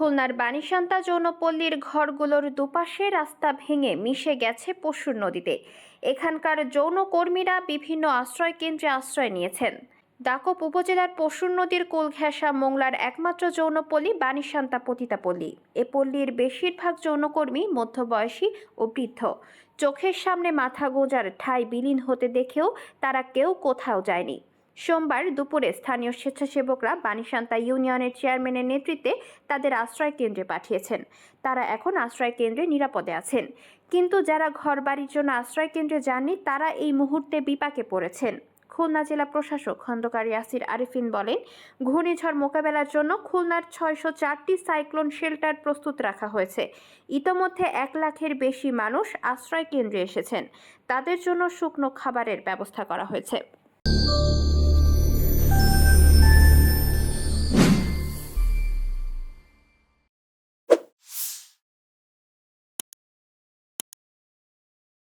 খুলনার বানিসান্তা যৌনপল্লীর ঘরগুলোর দুপাশে রাস্তা ভেঙে মিশে গেছে পশুর নদীতে। এখানকার যৌনকর্মীরা বিভিন্ন আশ্রয় কেন্দ্রে আশ্রয় নিয়েছেন। দাকপ উপজেলার পশুর নদীর কোল মোংলার একমাত্র যৌনপল্লী বানিসান্তা পতিতাপল্লী। এ পল্লীর বেশিরভাগ যৌনকর্মী মধ্যবয়সী ও বৃদ্ধ। চোখের সামনে মাথা গোঁজার ঠাই বিলীন হতে দেখেও তারা কেউ কোথাও যায়নি। সোমবার দুপুরে স্থানীয় স্বেচ্ছাসেবকরা বানিসান্তা ইউনিয়নের চেয়ারম্যানের নেতৃত্বে তাদের আশ্রয় কেন্দ্রে পাঠিয়েছেন। তারা এখন আশ্রয় কেন্দ্রে নিরাপদে আছেন। কিন্তু যারা ঘরবাড়ির জন্য আশ্রয় কেন্দ্রে যাননি, তারা এই মুহূর্তে বিপাকে পড়েছেন। খুলনা জেলা প্রশাসক খন্দকার ইয়াসির আরিফিন বলেন, ঘূর্ণিঝড় মোকাবেলার জন্য খুলনার ছয়শো চারটি সাইক্লোন শেল্টার প্রস্তুত রাখা হয়েছে। ইতোমধ্যে এক লাখের বেশি মানুষ আশ্রয় কেন্দ্রে এসেছেন। তাদের জন্য শুকনো খাবারের ব্যবস্থা করা হয়েছে।